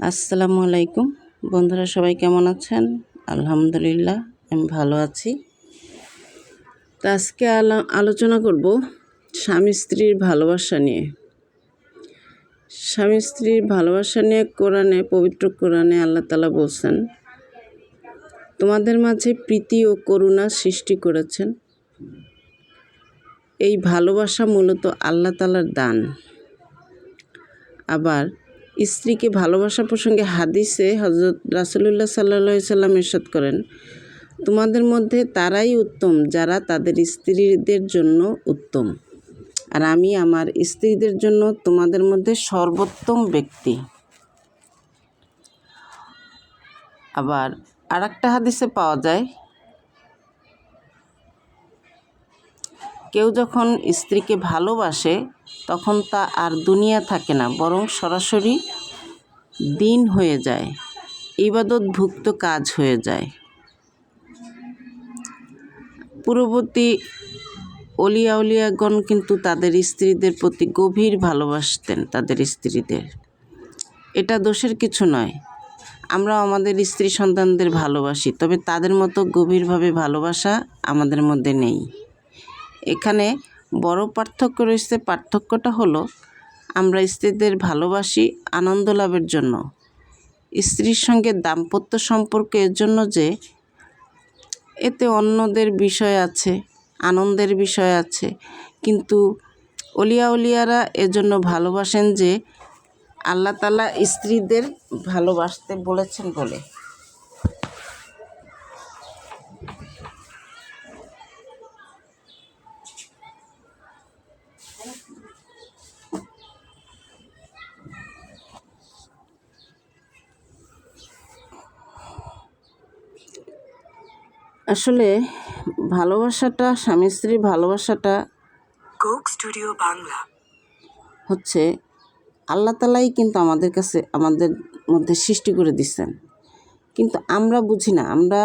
আসসালামু আলাইকুম। বন্ধুরা, সবাই কেমন আছেন? আলহামদুলিল্লাহ, আমি ভালো আছি। তো আজকে আলো- আলোচনা করব স্বামী স্ত্রীর ভালোবাসা নিয়ে। স্বামী স্ত্রীর ভালোবাসা নিয়ে কোরআনে, পবিত্র কোরআনে আল্লাহ তালা বলছেন, তোমাদের মাঝে প্রীতি ও করুণা সৃষ্টি করেছেন। এই ভালোবাসা মূলত আল্লাহ তালার দান। আবার স্ত্রীকে ভালোবাসা প্রসঙ্গে হাদিসে হজরত রাসুলুল্লাহ সাল্লা সাল্লাম ইরশাদ করেন, তোমাদের মধ্যে তারাই উত্তম, যারা তাদের স্ত্রীদের জন্য উত্তম। আর আমি আমার স্ত্রীদের জন্য তোমাদের মধ্যে সর্বোত্তম ব্যক্তি। আবার আর একটা হাদিসে পাওয়া যায় কেউ যখন স্ত্রীকে ভালোবাসে, তখন তা আর দুনিয়া থাকে না, বরং সরাসরি দিন হয়ে যায়, ইবাদতভুক্ত কাজ হয়ে যায়। পূর্ববর্তী অলিয়া উলিয়াগণ কিন্তু তাদের স্ত্রীদের প্রতি গভীর ভালোবাসতেন, তাদের স্ত্রীদের। এটা দোষের কিছু নয়। আমরা আমাদের স্ত্রী সন্তানদের ভালোবাসি, তবে তাদের মতো গভীরভাবে ভালোবাসা আমাদের মধ্যে নেই। এখানে বড় পার্থক্য রয়েছে, পার্থক্যটা হলো আমরা স্ত্রীদের ভালোবাসি আনন্দ লাভের জন্য। স্ত্রীর সঙ্গে দাম্পত্য সম্পর্ক এর জন্য যে এতে অন্যদের বিষয় আছে, আনন্দের বিষয় আছে, কিন্তু অলিয়া উলিয়ারা এজন্য ভালোবাসেন যে আল্লাহ তালা স্ত্রীদের ভালোবাসতে বলেছেন বলে। আসলে ভালোবাসাটা স্বামী স্ত্রীর ভালোবাসাটা কোক স্টুডিও বাংলা হচ্ছে আল্লাহ তালাই কিন্তু আমাদের কাছে আমাদের মধ্যে সৃষ্টি করে দিচ্ছেন কিন্তু আমরা বুঝি না আমরা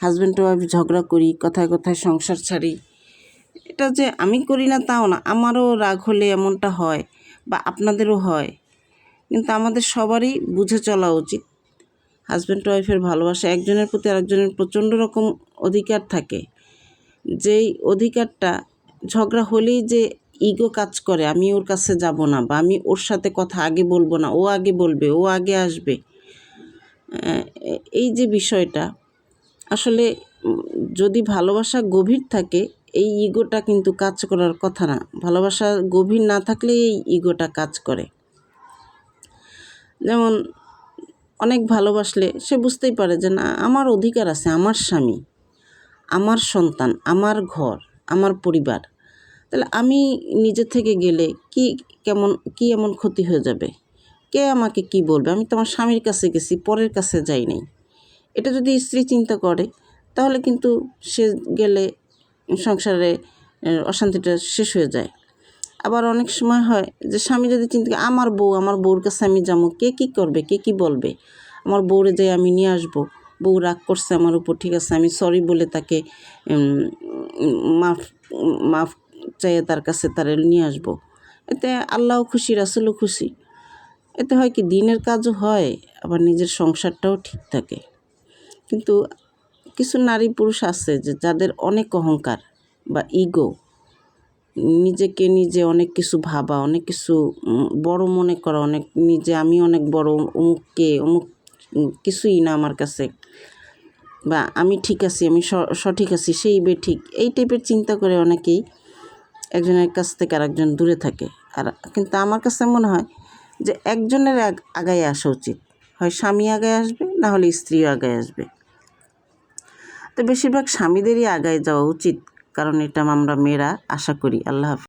হাজব্যান্ড ওয়াইফ ঝগড়া করি কথায় কথায় সংসার ছাড়ি। এটা যে আমি করি না তাও না। আমারও রাগ হলে এমনটা হয় বা আপনাদেরও হয়। কিন্তু আমাদের সবারই বুঝে চলা উচিত। হাজব্যান্ড ওয়াইফের ভালোবাসা একজনের প্রতি আরেকজনের প্রচণ্ড রকম অধিকার থাকে। যেই অধিকারটা ঝগড়া হলেই যে ইগো কাজ করে, আমি ওর কাছে যাব না বা আমি ওর সাথে কথা আগে বলব না, ও আগে বলবে, ও আগে আসবে। এই যে বিষয়টা, আসলে যদি ভালোবাসা গভীর থাকে, এই ইগোটা কিন্তু কাজ করার কথা না। ভালোবাসা গভীর না থাকলে এই ইগোটা কাজ করে। যেমন অনেক ভালোবাসলে সে বুঝতেই পারে যে না, আমার অধিকার আছে, আমার স্বামী, আমার সন্তান, আমার ঘর, আমার পরিবার। তাহলে আমি নিজে থেকে গেলে কি কেমন, কি এমন ক্ষতি হয়ে যাবে? কে আমাকে কি বলবে? আমি তো আমার স্বামীর কাছে গেছি, পরের কাছে যাই নাই। এটা যদি স্ত্রী চিন্তা করে, তাহলে কিন্তু সে গেলে সংসারে অশান্তিটা শেষ হয়ে যায়। আবার অনেক সময় হয় যে স্বামী যদি চিন্তা আমার বউ, আমার বউর কাছে আমি যাব, কে কী করবে, কে কী বলবে? আমার বউরে যাই আমি নিয়ে আসব। বউ রাগ করছে আমার উপর, ঠিক আছে, আমি সরি বলে তাকে মাফ মাফ চাইয়ে তার কাছে তারে নিয়ে আসব। এতে আল্লাহও খুশি, রাসুলও খুশি। এতে হয় কি, দিনের কাজও হয়, আবার নিজের সংসারটাও ঠিক থাকে। কিন্তু কিছু নারী পুরুষ আছে যে যাদের অনেক অহংকার বা ইগো নিজেকে নিজে অনেক কিছু ভাবা, অনেক কিছু বড় মনে করা, অনেক নিজে আমি অনেক বড় অমুককে, অমুক কিছুই না আমার কাছে। বা আমি ঠিক আছি, আমি সঠিক আছি, সেই বে ঠিক। এই টাইপের চিন্তা করে অনেকেই একজনের কাছ থেকে আরেকজন দূরে থাকে। আর কিন্তু আমার কাছে মনে হয় যে একজনের আগ- আগায় আসা উচিত। হয় স্বামী আগায় আসবে, না হলে স্ত্রীও আগায় আসবে। তো বেশিরভাগ স্বামীদেরই আগায় যাওয়া উচিত। কারণ এটা আমরা মেয়েরা আশা করি। আল্লাহ হাফিজ।